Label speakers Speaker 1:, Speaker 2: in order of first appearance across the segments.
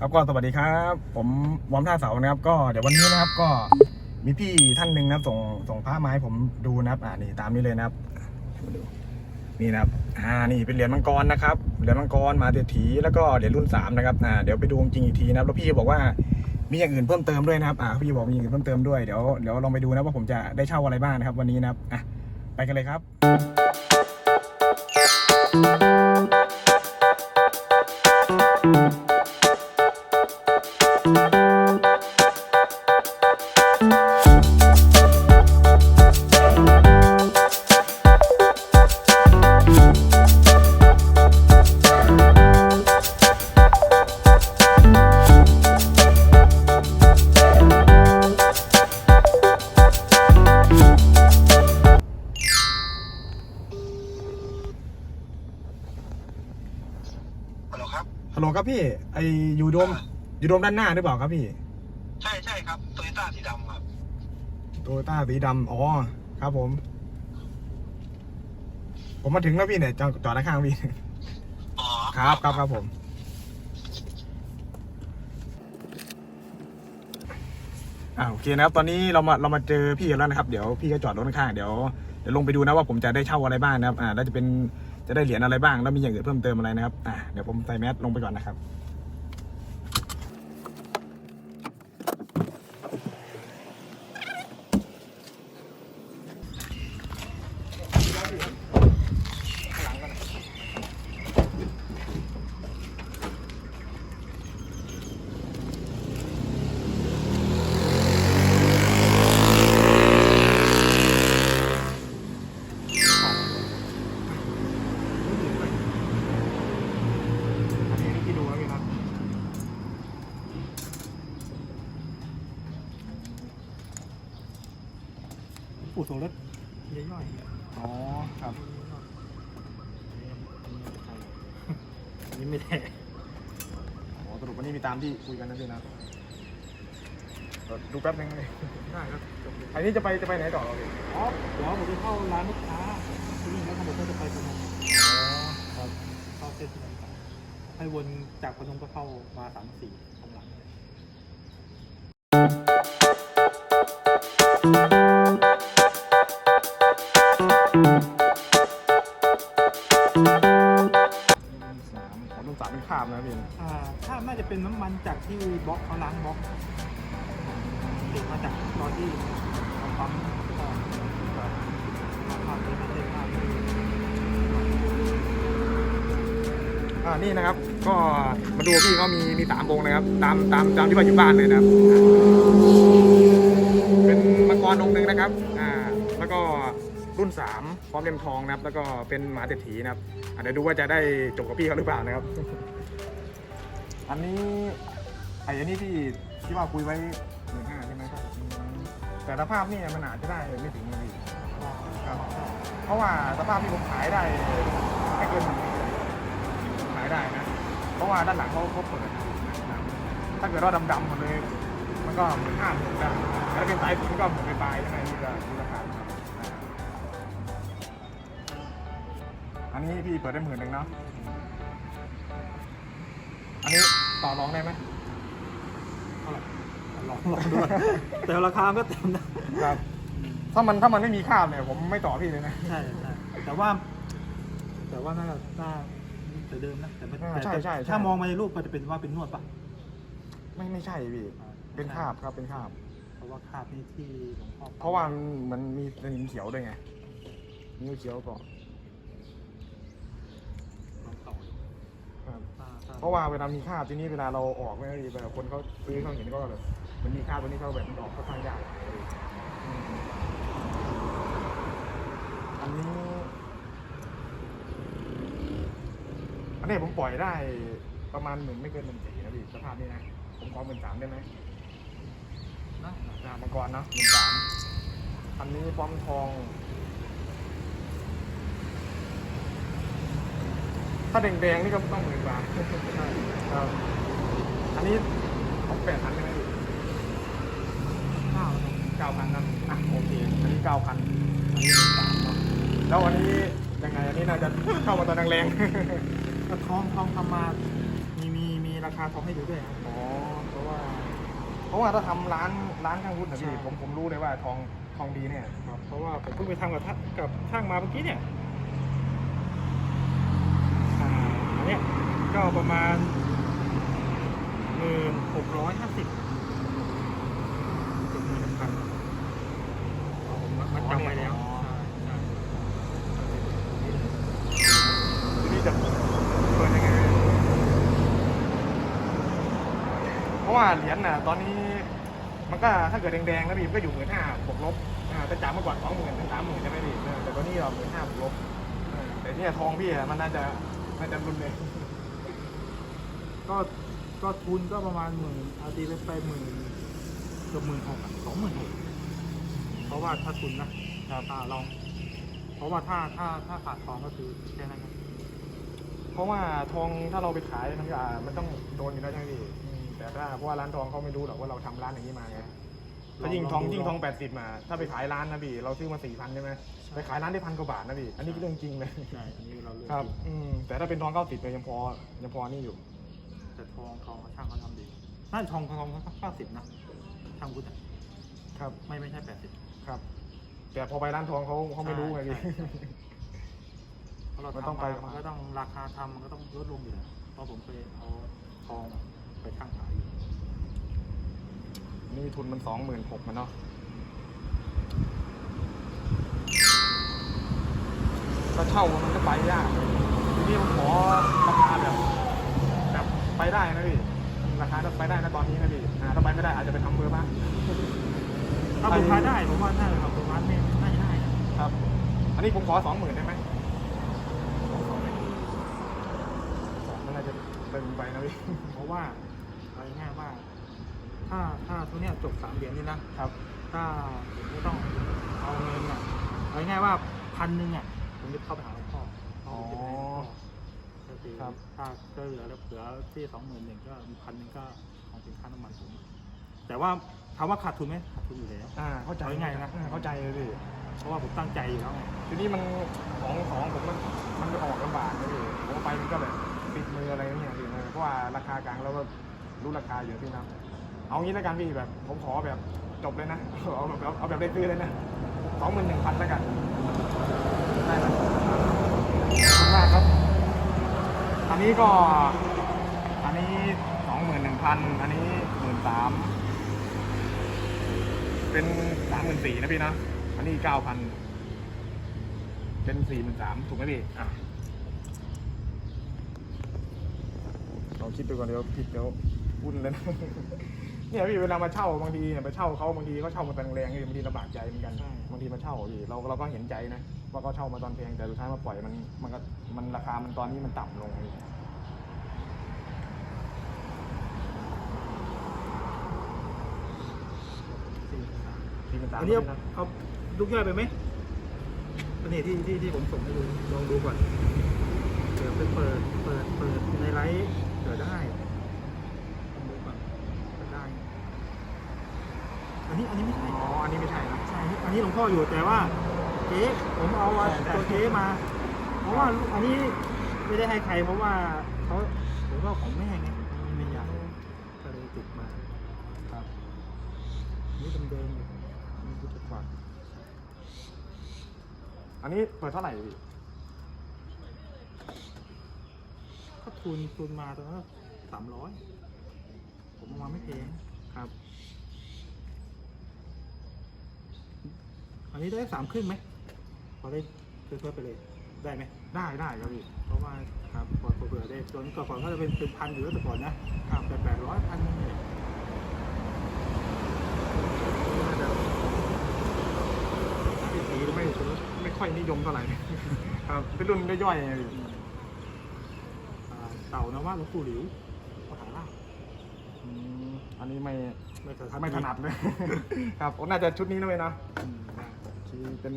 Speaker 1: ครับก็สวัสดีครับ ผมวอมท่าเสานะครับ ก็เดี๋ยววันนี้นะครับก็มีพี่ท่านหนึ่งนะครับ ส่งส่งพระมาให้ผมดูนะครับ อ่านี่ตามนี้เลยนะครับนี่นะครับอ่านี่เป็นเหรียญมังกรนะครับเหรียญมังกรมาเศรษฐีแล้วก็เหรียญรุ่นสามนะครับอ่าเดี๋ยวไปดูจริงอีกทีนะครับ แล้วพี่บอกว่ามีอย่างอื่นเพิ่มเติมด้วยนะครับอ่าพี่บอกมีอย่างอื่นเพิ่มเติมด้วยเดี๋ยวเดี๋ยวลองไปดูนะว่าผมจะได้เช่าอะไรบ้างนะครับ วันนี้นะครับอะไปกันเลยครับ
Speaker 2: ฮัลโหลครับ
Speaker 1: พี่ ไออยู่โดม อยู่โดมด้านหน้าหรือเปล่าครับพี่
Speaker 2: ใช่ใช่ครับโตโยต้าสีดำครับ
Speaker 1: โตโยต้าสีดำอ๋อ ครับผม ผมมาถึงแล้วพี่เนี่ยจอดจอดด้านข้างพี่
Speaker 2: อ๋อ
Speaker 1: ครับครับครับผม อ่าโอเคนะครับ ตอนนี้เรามาเรามาเจอพี่กันแล้วนะครับ เดี๋ยวพี่ก็จอดรถข้างๆเดี๋ยวเดี๋ยวลงไปดูนะว่าผมจะได้เช่าอะไรบ้างนะครับ อ่าแล้วจะเป็น จะได้เหรียญอะไรบ้างแล้วมีอย่างอื่นเพิ่มเติมอะไรนะครับอ่าเดี๋ยวผมใส่แมสลงไปก่อนนะครับ อันนี้ที่ดูแล้วพี่ครับ
Speaker 3: ปู่โสรถย่อย
Speaker 1: อ๋อครับ
Speaker 3: ๆอันนี้ไม่แท้
Speaker 1: อ๋อสรุปวันนี้มีตามที่คุยกันนะพี่นะเดี๋ยวดูแป๊บนึงเลย
Speaker 3: ได้ครับจบเลย
Speaker 1: อันนี้จะไปจะไปไหนต่อเราพี่
Speaker 3: อ๋อเดี๋ยวผมจะเข้าร้านลูกค้าที่นี่แล้วเขาบอกว่าจะไปพนม
Speaker 1: อ๋อ
Speaker 3: ครับเข้าเส้นพนมกันให้วนจากพนมก็เข้ามาสามสี่ข้างหลัง
Speaker 1: ส นสามเป็นคาบนะพี่
Speaker 3: อ่าถ้าน่าจะเป็นน้ำมันจากที่บล็อกเขาล้างบล็อกเด็กมาจากตอนที่เราปั๊มก็มาทำเป็นมันเลยมาก
Speaker 1: อ่านี่นะครับ ก็มาดูพี่เขามีมีสามวงนะครับ ตามตามตามที่ว่าอยู่บ้านเลยนะครับเป็นมังกรองค์หนึ่งนะครับอ่าแล้วก็รุ่นสามพร้อมเล่มทองนะครับ แล้วก็เป็นหมาเศรษฐีนะครับอะเดี๋ยวดูว่าจะได้จบกับพี่เขาหรือเปล่านะครับ อันนี้ไอ้อันนี้ที่ที่ว่าคุยไว้หนึ่งห้าใช่ไหมครับแต่สภาพนี่มันอาจจะได้ไม่ถึงเลยครับเพราะว่าสภาพที่ผมขายได้ไม่เกินหนึ่งปีขายได้นะ เพราะว่าด้านหลังเขาเขาเปิดนะครับถ้าเกิดว่าดำๆหมดเลยมันก็หมื่นห้าหมื่นได้ถ้าเป็นสายสีมันก็หมื่นปลายๆใช่ไหมนี่ก็ดูราคาอันนี้พี่เปิดได้หมื่นหนึ่งเนาะอันนี้ ต่อรองได้ไหม
Speaker 3: เท่าไหร่ลองลองดูแต่ราคาก็เต็มนะ
Speaker 1: ครับ ถ้ามันถ้ามันไม่มีค่าบเนี่ยผมไม่ต่อพี่เลยนะ
Speaker 3: ใช่ใช่แต่ว่า แต่ว่าน่าน่าแต่เดิมนะแต่ไม่
Speaker 1: อ่า
Speaker 3: แต่
Speaker 1: ใช่ใช่ใช่
Speaker 3: ถ้ามองมาในรูปก็จะเป็นว่าเป็นนวดปะ
Speaker 1: ไม่ไม่ใช่พี่เป็นคราบครับเป็นคราบ
Speaker 3: เพราะว่าคราบนี่ที่หลวงพ่อ
Speaker 1: เพราะว่ามันมันมีสนิมเขียวด้วยไงมีเขียวก่อน
Speaker 3: ต่อ
Speaker 1: ครับ
Speaker 3: ถ้าถ้
Speaker 1: เพราะว่าเวลามีคราบทีนี้เวลาเราออกไม่ดีแบบคนเขาซื้อเขาเห็นก็แบบมันมีคราบตัวนี้เขาแบบมันออกค่อนข้างยากอืมอันนี้อันนี้ผมปล่อยได้ประมาณหมื่นไม่เกินหมื่นสี่นะพี่สภาพนี้นะผมขอหมื่นสามได้ไหม
Speaker 3: นะ
Speaker 1: อ่ามังกรเนาะหมื่นสามอันนี้ป้อมทอง ถ้าแดงๆนี่ก็ต้องหมื่นกว่าใช่ครับอันนี้ของแปดพันใช่ไหมพี่
Speaker 3: ข้าว
Speaker 1: เก้าพันนะอะโอเคอันนี้เก้าพันอันนี้หมื่นสามเนาะแล้วอันนี้ยังไงอันนี้น่าจะเข้ามาตอนแรงๆ
Speaker 3: ก็ทองทองทำมามีมีมีราคาทองให้ดูด้วยครับ
Speaker 1: อ๋อเพราะว่าเพราะว่าถ้าทำร้านร้านข้างวุ้นนะพี่
Speaker 3: ใช่
Speaker 1: ผมผมรู้เลยว่าทองทองดีเนี่ย
Speaker 3: ครับเพราะว่าผมเพิ่งไปทำกับท่ากับช่างมาเมื่อกี้เนี่ยอ่าอัน เนี้ยก็ประมาณหมื่นหกร้อยห้าสิบเจ็ดหมื่นหนึ่งพันผมมัดจำไว้แล้ว
Speaker 1: อ๋อ
Speaker 3: ใช่ใช่
Speaker 1: ทีนี้จะเปิดยังไงเพราะว่าเหรียญน่ะ ตอนนี้มันก็ถ้าเกิดแดงๆนะพี่มันก็อยู่หมื่นห้าบวกลบอ่าแต่จากเมื่อก่อนสองหมื่นถึงสามหมื่นใช่ไหมพี่เออแต่ตอนนี้เราหมื่นห้าบวกลบเออแต่เนี่ยทองพี่อะมันน่าจะ น่าจะรุนเลย
Speaker 3: ก็ก็ทุนก็ประมาณหมื่นเอาตีไปไปหมื่นเกือบหมื่นหกสองหมื่นหกเพราะว่าถ้าทุนนะครับถ้าลอง เพราะว่าถ้าถ้าถ้าขาดทองก็คือแค่นั้นครับ
Speaker 1: เพราะว่าทองถ้าเราไปขายมันก็มันต้องโดนอยู่แล้วใช่ไหมพี่อืมแต่ถ้าเพราะว่าร้านทองเขาไม่รู้หรอกว่าเราทำร้านอย่างนี้มาไง ถ้ายิ่งทองยิ่งทองแปดสิบมา ถ้าไปขายร้านนะพี่ เราซื้อมาสี่พันใช่ไหมไปขายร้านได้พันกว่าบาทนะพี่ อันนี้เรื่องจริงเลย
Speaker 3: ใช่อันนี้เราเลือก
Speaker 1: ครับอืมแต่ถ้าเป็นทองเก้าสิบเนี่ยยังพอยังพอนี่อยู่
Speaker 3: แต่ทองทองเขาช่างเขาทำดีน่าจะทองทองเขาเก้าสิบนะช่างพุทธอะ
Speaker 1: ครับ
Speaker 3: ไม่ไม่ใช่แปดสิบ
Speaker 1: ครับ แต่พอไปร้านทองเขาเขาไม่รู้ไงพี่
Speaker 3: ใช่ใช่เพราะเรา
Speaker 1: มัน
Speaker 3: ทำ
Speaker 1: ต้องไป
Speaker 3: มามันก็ต้องราคาทำมันก็ต้องลดลงอยู่แล้วเพราะผมเคยเอาทองไปช่างขายอยู่
Speaker 1: นี่ทุนมันสองหมื่นหกมันเนาะถ้าเช่ามันก็ไปยากทีนี้ผมขอราคาแบบแบบไปได้นะพี่ราคาถ้าไปได้นะตอนนี้นะพี่อ่าถ้าไปไม่ได้อาจจะไปทำเบอร์บ้าง
Speaker 3: ถ้าผมพาได้ผมว่าน่าจะทำประมาณไม่น่าจะได้นะครับ
Speaker 1: อันนี้ผมขอสองหมื่นได้ไหมมันน่าจะตึงไปนะพี่
Speaker 3: เพราะว่าเอาง่ายๆว่า ถ้าถ้าตัวเนี้ยจบสามเหรียญนี่นะครับถ้าผมไม่ต้องเอาเงินอะเอาง่ายๆว่าพันหนึ่งอะผมจะเข้าไปหาหลวงพ่อ
Speaker 1: อ๋อ
Speaker 3: ก็คือ
Speaker 1: ครับ
Speaker 3: ถ้าก็เหลือแล้วเหลือที่สองหมื่นหนึ่งก็มีพันหนึ่งก็ของสินค้าน้ำมันผมแต่ว่าถามว่าขาดทุนไหมขาดทุนอยู่แล้ว
Speaker 1: อ่าเข้าใจ
Speaker 3: เอาง่ายๆนะ
Speaker 1: อ่เข้าใจเลยพี่
Speaker 3: เพราะว่าผมตั้งใจอยู่แล้วไง
Speaker 1: ทีนี้มันของของผมมันมันจะออกลำบากนะพี่ผมเอาไปมันก็แบบปิดมืออะไรเนี่ยพี่นะเพราะว่าราคากลางเราก็รู้ราคาอยู่พี่นะ เอางี้แล้วกันพี่แบบผมขอแบบจบเลยนะ เอาแบบเอาแบบได้ซื้อเลยนะสองหมื่นหนึ่งพันแล้วกัน ได้ไหมขอบคุณมากครับ อันนี้ก็ อันนี้สองหมื่นหนึ่งพันอันนี้หมื่นสามเป็นสามหมื่นสี่นะพี่นะ อันนี้เก้าพันเป็นสี่หมื่นสามถูกไหมพี่อะลองคิดดูก่อนเดี๋ยวผิดเดี๋ยววุ่นเลยนะ เนี่ยพี่เวลามาเช่าบางทีเนี่ยไปเช่าเขาบางทีเขาเช่ามาแพงแรงๆบางทีลำบากใจเหมือนกันบางทีมาเช่าพี่เราเราก็เห็นใจนะว่าเขาเช่ามาตอนแพงแต่สุดท้ายมาปล่อยมันมันก็มันราคามันตอนนี้มันต่ำลงพี่สี่หมื่นสาม
Speaker 3: อันนี้
Speaker 1: นะ
Speaker 3: เอาเอาลูกย่อยไปไหมอันนี้ที่ที่ที่ผมส่งให้ดูลองดูก่อนเดี๋ยวไปเปิดเปิดเปิดในไลฟ์เดี๋ยวได้ลองดูก่อนเปิดได้ อั นนี้อันนี้ไม่ใช่
Speaker 1: อ๋อ อันนี้ไม่ใช่นะ
Speaker 3: ใช่อันนี้หลวงพ่ออยู่แต่ว่าเจ๊ผมเอา
Speaker 1: ใช่ใช่
Speaker 3: ตัวเจ๊มา เพราะว่าอันนี้ไม่ได้ให้ใครเพราะว่าเขาผมก็ของแม่ไงไม่อยากก็เลยติดมา
Speaker 1: ครับ
Speaker 3: อันนี่เดิมๆอยู่มีพุทธกวัก
Speaker 1: อันนี้เปิดเท่าไหร่พี่
Speaker 3: ก็ทุนทุนมาตอนนั้นสามร้อยผมเอามาไม่แพง
Speaker 1: ครับ
Speaker 3: อันนี้ได้สามครึ่งไหมพอได้เพิ่มไปเลยได้ไหม
Speaker 1: ได้ได้ครับพี่
Speaker 3: เพราะว่าครับพอเผื่อได้ตัวนี้ก่อนก็จะเป็นเป็นพันอยู่แล้วแต่ก่อนนะครับแต่แปดร้อยพันนึงเนี่ยน่าจะ
Speaker 1: พี่สีไม่ไม่ค่อยนิยมเท่าไหร่ครับเป็นรุ่นย่อยๆไงพี่
Speaker 3: อ่าเต่านว่าหลวงปู่หลิวมหาราช
Speaker 1: อืมอันนี้ไม่
Speaker 3: ไม่ถนัด
Speaker 1: ไม่ถนัดเลยครับโอ้น่าจะชุดนี้นะเว้ยเนาะ
Speaker 3: อืมได้
Speaker 1: ที่ เป็น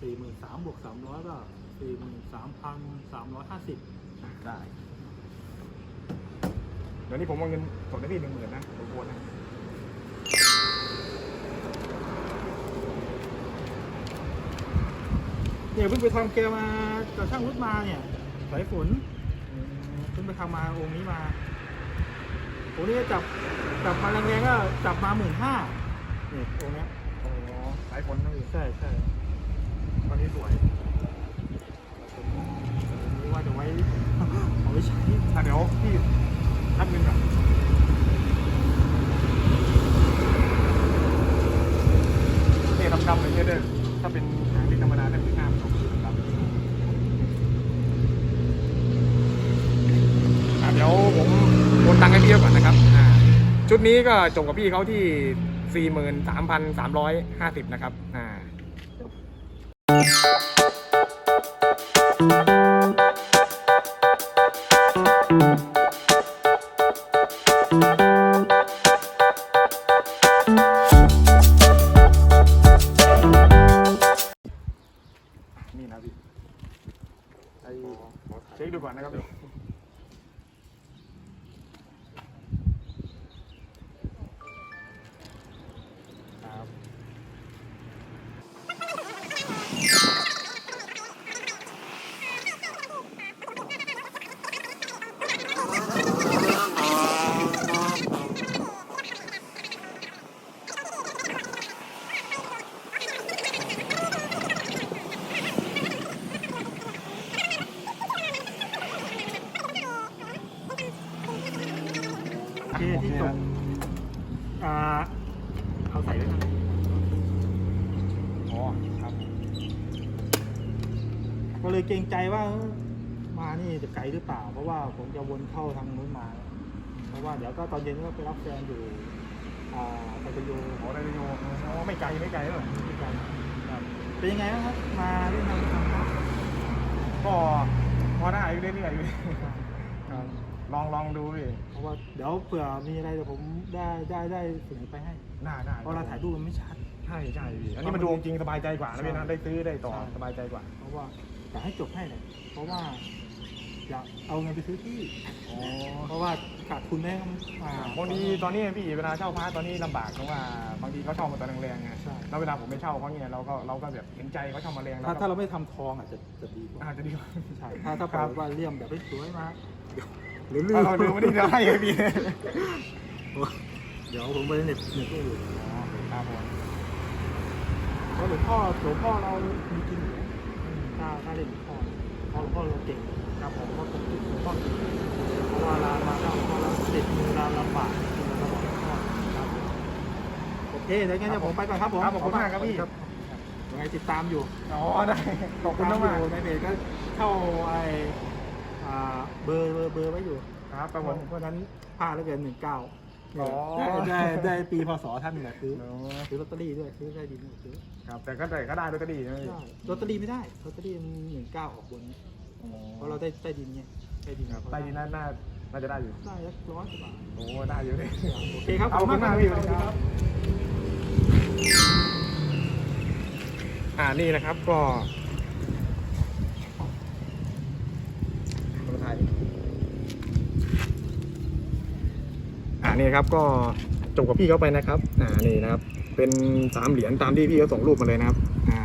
Speaker 3: สี่หมื่นสามบวกสามร้อยก็สี่หมื่นสามพันสามร้อยห้าสิบ
Speaker 1: ได้เดี๋ยวนี้ผมเอาเงินสดให้พี่หนึ่งหมื่นนะผมโอนให้
Speaker 3: เนี่ยเพิ่งไปทำแกมากับช่างวุฒมาเนี่ยสายฝน
Speaker 1: อืม
Speaker 3: เพิ่งไปทำมาองค์นี้มาผมนี่จับจับมาแรงๆก็จับมาหมื่นห้านี่ตรงเนี้ย
Speaker 1: อ๋อ สายฝนนะพี่
Speaker 3: ใช่ใช่
Speaker 1: ตอนนี้สวย
Speaker 3: นี่ว่าจะไว้เอาไว้ใช้
Speaker 1: อะเดี๋ยวพี่นับเงินก่อนนี่ดำๆเลยเนี่ยเด้อถ้าเป็นหางที่ธรรมดาถ้าเป็นห้ามตกดำอะเดี๋ยวผมโอนตังค์ให้พี่เขาก่อนนะครับอ่าชุดนี้ก็จบกับพี่เขาที่ 43,350นะครับอ่านี่นะพี่ไอเช็คดูก่อนนะครับพี่ครับ โอเค
Speaker 3: ที่ตกอ่าเอาใส่ไว้ทางนี้
Speaker 1: อ๋อครับ
Speaker 3: ก็เลยเกรงใจว่าเอ้อมานี่จะไกลหรือเปล่า เพราะว่าผมจะวนเข้าทางนู้นมา เพราะว่าเดี๋ยวก็ตอนเย็นก็ไปรับแฟนอยู่อ่าไปประโยชน์
Speaker 1: อ๋อได้ประโยชน์อ๋อไม่ไกลไม่ไกลหรอก
Speaker 3: ที่กันครับเป็นยังไงบ้างครับ มาเล่นน้ำทางภาค
Speaker 1: ก็พอได้อยู่เรื่อยๆอยู่ครับ ลองลองดูพี่
Speaker 3: เพราะว่าเดี๋ยวเผื่อมีอะไรเดี๋ยวผมได้ได้ได้เสนอไปให้
Speaker 1: น่าได้
Speaker 3: เพราะเราถ่ายรูปมันไม่ชัด
Speaker 1: ใช่ใช่พี่อันนี้มันดูจริงสบายใจกว่านะพี่นะได้ซื้อได้ต่อ
Speaker 3: ใช่
Speaker 1: สบายใจกว่า
Speaker 3: เพราะว่าอยากให้จบให้เลยเพราะว่าอยากเอาเงินไปซื้อที่
Speaker 1: อ๋อ
Speaker 3: เพราะว่าขาดทุนแน่อ่า
Speaker 1: บางทีตอนนี้พี่เวลาเช่าพระตอนนี้ลำบากเพราะว่าบางทีเขาเช่ามาตอนแรงๆไง
Speaker 3: ใช่
Speaker 1: แล้วเวลาผมไปเช่าเขาเนี่ยเราก็เราก็แบบเห็นใจเขาเช่ามาแรงแล้ว
Speaker 3: ถ้า
Speaker 1: ก็
Speaker 3: ถ้าเราไม่ทำทองอาจจะจะดีกว่า
Speaker 1: อาจจะดีกว่า
Speaker 3: ใช่ถ้าถ้าป
Speaker 1: ครั
Speaker 3: ล่อบยว่าเลี่ยมแบบไม่สวยมาเดี๋ยว หรือลื
Speaker 1: ถ้าเราดูไม่ได้จะให้พี่
Speaker 3: เดี๋ยวผมไปเน็ตเน็ตก็อยู่
Speaker 1: ครับผม
Speaker 3: เพราะหลวงพ่อหลวงพ่อเรามีกินอยู่แล้วถ้าถ้าเล่นหลวงพ่อเพราะหลวงพ่อเราเก่งครับผมเพราะผมติดหลวงพ่อเก่งเพราะว่าเรามาเข้าหลวงพ่อเราติดมือเราลำบากเราบอกหลวงพ่อครับโอเคเดี๋ยวงั้นเดี๋ยวผมไปก่อนครับผม
Speaker 1: ครับขอบคุณมากครับพี่
Speaker 3: ยังไงติดตามอยู่
Speaker 1: อ๋อ ได้ ขอบคุณมาก
Speaker 3: ติดตอยู่ในเพจก็เข้าไอ อ่าเบอร์เบอร์เบอร์ไว้อยู่
Speaker 1: ครับครับผม
Speaker 3: เพราะฉะนั้นพลาดแล้วเกินหนึ่งเก้า
Speaker 1: อ๋อ
Speaker 3: ได้ได้ได้ปีพศท่านนี่แหละซื้อ
Speaker 1: อ๋อ
Speaker 3: ซื้อลอตเตอรี่ด้วยซื้อได้ดีด้วยซื้อ
Speaker 1: ครับ แต่ก็แต่ก็ได้ด้วยก็ดีนะพี่
Speaker 3: ได้ลอตเตอรี่ไม่ได้ลอตเตอรี่มันหนึ่งเก้าออกบน
Speaker 1: อ๋อ
Speaker 3: เพราะเราได้ใต้ดินไงใต้ดิน
Speaker 1: ครับใต้ดินน่าน่าน่าจะได้อยู่
Speaker 3: ได้สักร้อยกว่าบาท
Speaker 1: โอ้ได้อยู่เลย
Speaker 3: โอเคครับ
Speaker 1: ขอบคุณมากพี่สวัสดีครับ อ่านี่นะครับก็คนไทยอ่า นี่ครับก็จบกับพี่เขาไปนะครับอ่านี่นะครับ เป็นสามเหรียญตามที่พี่เขาส่งรูปมาเลยนะครับอ่า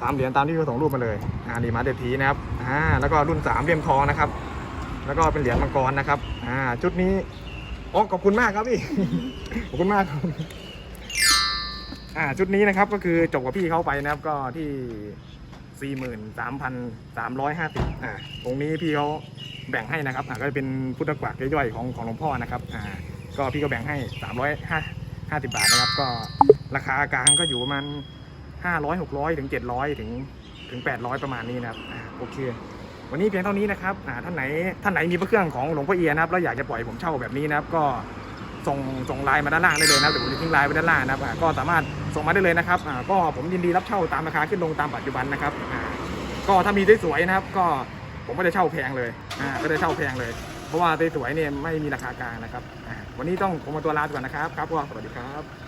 Speaker 1: สามเหรียญตามที่เขาส่งรูปมาเลยอ่านี่มาเดทีนะครับอ่าแล้วก็รุ่นสามเหลี่ยมทองนะครับ แล้วก็เป็นเหรียญมังกรนะครับอ่าชุดนี้อ๋อขอบคุณมากครับพี่ขอบคุณมากครับอ่าชุดนี้นะครับก็คือจบกับพี่เขาไปนะครับก็ที่สี่หมื่นสามพันสามร้อยห้าสิบอ่าตรงนี้พี่เขาแบ่งให้นะครับอ่าก็จะเป็นพุทธกวักย่อยๆของของหลวงพ่อนะครับอ่า ก็พี่ก็แบ่งให้สามร้อยห้าห้าสิบาทนะครับ ก็ราคากลางก็อยู่ประมาณห้าร้อยหกร้อยถึงเจ็ดร้อยถึงถึงแปดร้อยประมาณนี้นะครับโอเควันนี้เพียงเท่านี้นะครับอ่าท่านไหนท่านไหนมีพระเครื่องของหลวงพ่อเอียนะครับแล้วอยากจะปล่อยผมเช่าแบบนี้นะครับ ก็ส่งส่งไลน์มาด้านล่างได้เลยนะครับเดี๋ยวผมจะทิ้งไลน์ไว้ด้านล่างนะครับก็สามารถส่งมาได้เลยนะครับอ่าก็ผมยินดีรับเช่าตามราคาขึ้นลงตามปัจจุบันนะครับก็ถ้ามีสวยนะครับ ก็ผมก็จะเช่าแพงเลยอ่าก็จะเช่าแพงเลย เพราะว่าสวยเนี่ยไม่มีราคากลางนะครับ วันนี้ต้องผมมาตัวลาไปก่อนนะครับ ครับก็สวัสดีครับ